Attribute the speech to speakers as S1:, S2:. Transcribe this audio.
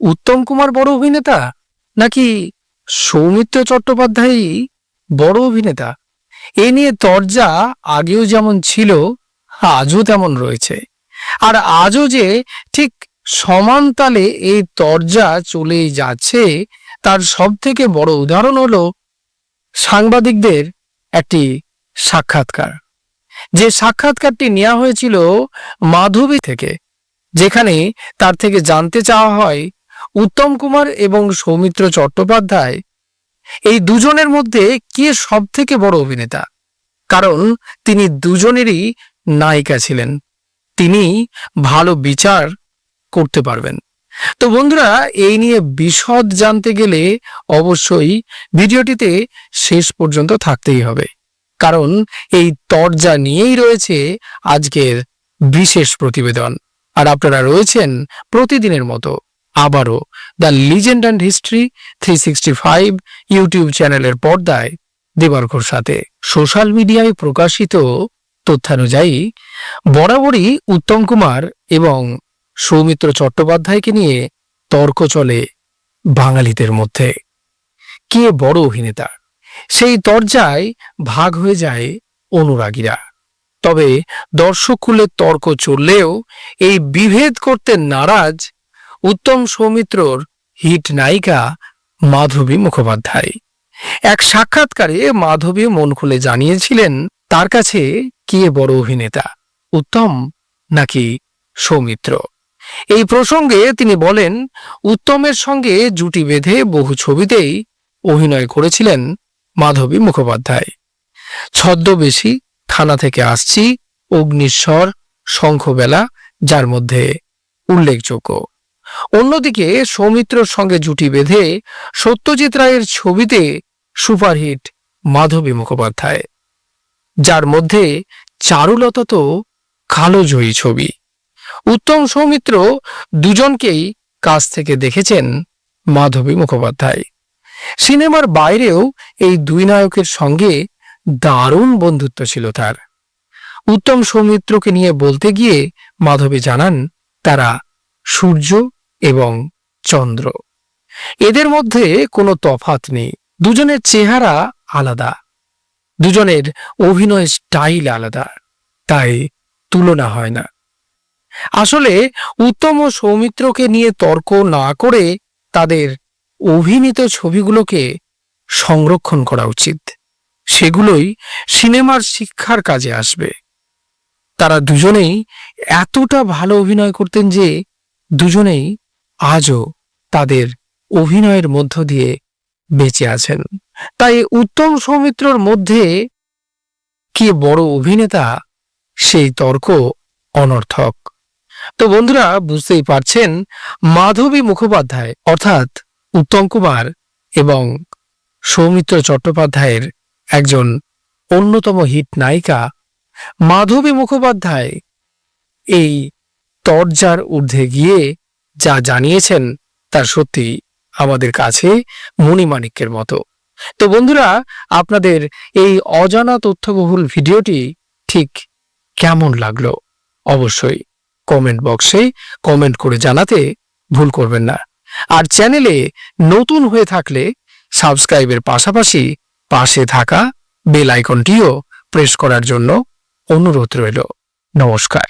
S1: উত্তম কুমার বড় অভিনেতা নাকি সৌমিত্র চট্টোপাধ্যায়ই বড় অভিনেতা? এ নিয়ে তরজা আগেও যেমন ছিল, আজও তেমন রয়েছে। আর আজও যে ঠিক সমান তালে এই তরজা চলেই যাচ্ছে, তার সব থেকে বড় উদাহরণ হলো সাংবাদিকদের একটি সাক্ষাৎকার। যে সাক্ষাৎকারটি নেওয়া হয়েছিল মাধবী থেকে, যেখানে তার থেকে জানতে চাওয়া হয় উত্তম কুমার এবং সৌমিত্র চট্টোপাধ্যায়, এই দুজনের মধ্যে কে সব থেকে বড় অভিনেতা? কারণ তিনি দুজনেরই নায়িকা ছিলেন। তিনি ভালো বিচার করতে পারবেন। তো বন্ধুরা, এই নিয়ে বিশদ জানতে গেলে অবশ্যই ভিডিওটিতে শেষ পর্যন্ত থাকতেই হবে। কারণ এই তরজা নিয়েই রয়েছে আজকের বিশেষ প্রতিবেদন। আর আপনারা রয়েছেন প্রতিদিনের মতো। আবারও the legend and history three sixty five YouTube চ্যানেলের পর্দায় দেবার্ঘর সাথে। সোশ্যাল মিডিয়ায় প্রকাশিত তথ্যানুযায়ী বরাবরই উত্তম কুমার এবং সৌমিত্র চট্টোপাধ্যায়কে নিয়ে তর্ক চলে বাঙালিদের মধ্যে। কে বড় অভিনেতা? সেই দরজায় ভাগ হয়ে যায় অনুরাগীরা। তবে দর্শককুলের তর্ক চললেও এই বিভেদ করতে নারাজ উত্তম সৌমিত্রর হিট নায়িকা মাধবী মুখোপাধ্যায়। এক সাক্ষাৎকারে মাধবী মন খুলে জানিয়েছিলেন, তার কাছে কে বড় অভিনেতা, উত্তম নাকি সৌমিত্র? এই প্রসঙ্গে তিনি বলেন, উত্তমের সঙ্গে জুটি বেঁধে বহু ছবিতেই অভিনয় করেছিলেন মাধবী মুখোপাধ্যায়। ছদ্মবেশী থানা থেকে আসছি অগ্নিস্বর শঙ্খবেলা, যার মধ্যে উল্লেখযোগ্য। অন্যদিকে সৌমিত্রর সঙ্গে জুটি বেঁধে সত্যজিৎ রায়ের ছবিতে সুপারহিট মাধবী মুখোপাধ্যায়, যার মধ্যে চারুলতা তো কালোজয়ী ছবি। উত্তম সৌমিত্র দুজনকেই কাছ থেকে দেখেছেন মাধবী মুখোপাধ্যায়। সিনেমার বাইরেও এই দুই নায়কের সঙ্গে দারুণ বন্ধুত্ব ছিল তার। উত্তম সৌমিত্রকে নিয়ে বলতে গিয়ে মাধবী জানান, তারা সূর্য এবং চন্দ্র। এদের মধ্যে কোনো তফাত নেই। দুজনের চেহারা আলাদা। দুজনের অভিনয় স্টাইল আলাদা। তাই তুলনা হয় না। আসলে উত্তম ও সৌমিত্রকে নিয়ে তর্ক না করে তাদের অভিনীত ছবিগুলোকে সংরক্ষণ করা উচিত। সেগুলোই সিনেমার শিক্ষার কাজে আসবে। তারা দুজনেই এতটা ভালো অভিনয় করতেন যে দুজনেই আজও তাদের অভিনয়ের মধ্য দিয়ে বেঁচে আছেন। তাই উত্তম সৌমিত্রর মধ্যে কে বড় অভিনেতা, সেই তর্ক অনর্থক। তো বন্ধুরা, বুঝতেই পারছেন, মাধবী মুখোপাধ্যায়, অর্থাৎ উত্তম কুমার এবং সৌমিত্র চট্টোপাধ্যায়ের একজন অন্যতম হিট নায়িকা, মাধবী মুখোপাধ্যায় এই তরজার ঊর্ধ্বে গিয়ে যা জানিয়েছেন তার সত্যি আমাদের কাছে মণিমাণিক্যের মতো। তো বন্ধুরা, আপনাদের এই অজানা তথ্যবহুল ভিডিওটি ঠিক কেমন লাগল? অবশ্যই কমেন্ট বক্সে কমেন্ট করে জানাতে ভুল করবেন না। আর চ্যানেলে নতুন হয়ে থাকলে সাবস্ক্রাইবের পাশাপাশি পাশে থাকা বেল আইকনটিও প্রেস করার জন্য অনুরোধ রইল। নমস্কার।